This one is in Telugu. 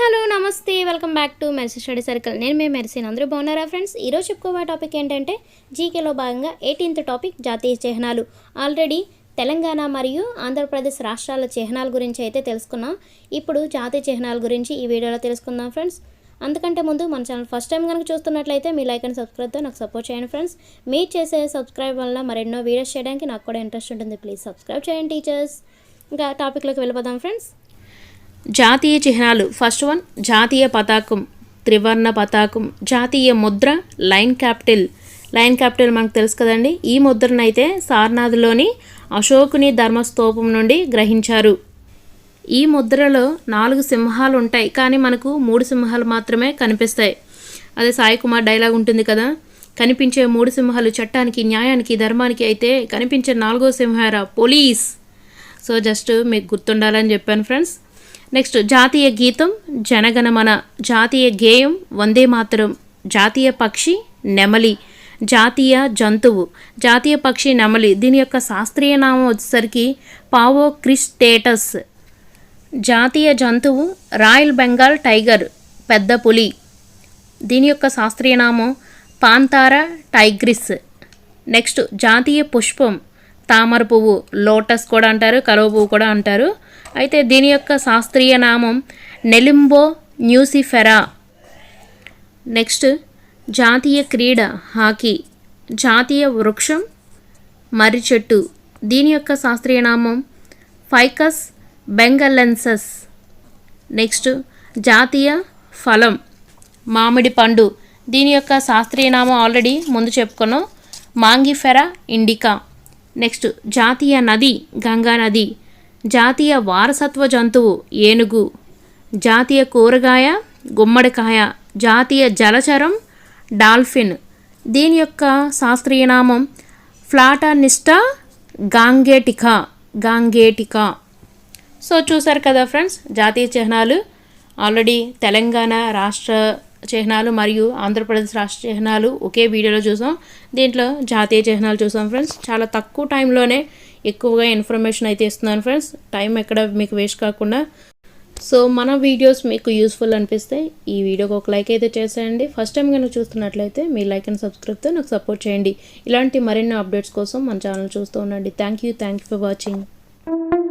హలో నమస్తే welcome back to Mercy study circle. నేను మీ మెరిసిన్. అందరూ బాగున్నారా ఫ్రెండ్స్? ఈరోజు చెప్పుకోబోయే టాపిక్ ఏంటంటే జీకేలో భాగంగా ఎయిటీన్త్ టాపిక్ జాతీయ చిహ్నాలు. ఆల్రెడీ తెలంగాణ మరియు ఆంధ్రప్రదేశ్ రాష్ట్రాల చిహ్నాల గురించి అయితే తెలుసుకున్నాం. ఇప్పుడు జాతీయ చిహ్నాల గురించి ఈ వీడియోలో తెలుసుకుందాం ఫ్రెండ్స్. అందుకంటే ముందు మన ఛానల్ ఫస్ట్ టైం కనుక చూస్తున్నట్లయితే మీ లైక్ అండ్ సబ్స్క్రైబ్తో నాకు సపోర్ట్ చేయండి ఫ్రెండ్స్. మీరు చేసే సబ్స్క్రైబ్ వల్ల మరెన్నో వీడియోస్ చేయడానికి నాకు కూడా ఇంట్రెస్ట్ ఉంటుంది. ప్లీజ్ సబ్స్క్రైబ్ చేయండి టీచర్స్ ఇంకా టాపిక్లోకి వెళ్ళిపోదాం ఫ్రెండ్స్. జాతీయ చిహ్నాలు ఫస్ట్ వన్ జాతీయ పతాకం త్రివర్ణ పతాకం జాతీయ Mudra line capital. Line capital మనకు తెలుసు కదండి. ఈ ముద్రను అయితే సార్నాథ్లోని అశోకుని ధర్మస్తూపం నుండి గ్రహించారు. ఈ ముద్రలో నాలుగు సింహాలు ఉంటాయి. కానీ మనకు మూడు సింహాలు మాత్రమే కనిపిస్తాయి. అదే సాయి కుమార్ డైలాగ్ ఉంటుంది కదా. కనిపించే మూడు సింహాలు చట్టానికి న్యాయానికి ధర్మానికి అయితే కనిపించే నాలుగో సింహారా పోలీస్. సో జస్ట్ మీకు గుర్తుండాలని చెప్పాను ఫ్రెండ్స్. నెక్స్ట్ జాతీయ గీతం జనగణమన జాతీయ గేయం వందే మాతరం జాతీయ పక్షి నెమలి జాతీయ జంతువు జాతీయ పక్షి నెమలి. దీని యొక్క శాస్త్రీయ నామం వచ్చేసరికి పావో క్రిస్టేటస్. జాతీయ జంతువు రాయల్ బెంగాల్ టైగర్ పెద్ద పులి. దీని యొక్క శాస్త్రీయ నామం పాంతారా టైగ్రిస్. నెక్స్ట్ జాతీయ పుష్పం తామర పువ్వు లోటస్ కూడా అంటారు కలువ పువ్వు కూడా అంటారు. అయితే దీని యొక్క శాస్త్రీయ నామం నెలింబో న్యూసిఫెరా. నెక్స్ట్ జాతీయ క్రీడ హాకీ. జాతీయ వృక్షం మర్రి చెట్టు. దీని యొక్క శాస్త్రీయ నామం ఫైకస్ బెంగలెన్సస్. నెక్స్ట్ జాతీయ ఫలం మామిడి పండు. దీని యొక్క శాస్త్రీయ నామం ఆల్రెడీ ముందు చెప్పుకున్నాం. మాంగిఫెరా ఇండికా. నెక్స్ట్ జాతీయ నది గంగా నది జాతీయ వారసత్వ జంతువు ఏనుగు జాతీయ కూరగాయ గుమ్మడికాయ జాతీయ జలచరం డాల్ఫిన్. దీని యొక్క శాస్త్రీయ నామం ఫ్లాటానిస్టా గాంగేటికా గాంగేటికా. సో చూసారు కదా ఫ్రెండ్స్ జాతీయ చిహ్నాలు. ఆల్రెడీ తెలంగాణ రాష్ట్ర చిహ్నాలు మరియు ఆంధ్రప్రదేశ్ రాష్ట్ర చిహ్నాలు ఒకే వీడియోలో చూసాం. దీంట్లో జాతీయ చిహ్నాలు చూసాం ఫ్రెండ్స్ చాలా తక్కువ టైంలోనే ఎక్కువగా ఇన్ఫర్మేషన్ అయితే ఇస్తున్నాను ఫ్రెండ్స్ టైం ఎక్కడ మీకు వేస్ట్ కాకుండా. సో మన వీడియోస్ మీకు యూస్ఫుల్ అనిపిస్తే ఈ వీడియోకి ఒక లైక్ అయితే చేసేయండి. ఫస్ట్ టైం కనుక చూస్తున్నట్లయితే మీ లైక్ అండ్ సబ్స్క్రైబ్తో నాకు సపోర్ట్ చేయండి. ఇలాంటి మరిన్ని అప్డేట్స్ కోసం మన ఛానల్ చూస్తూ ఉండండి. Thank you thank you for watching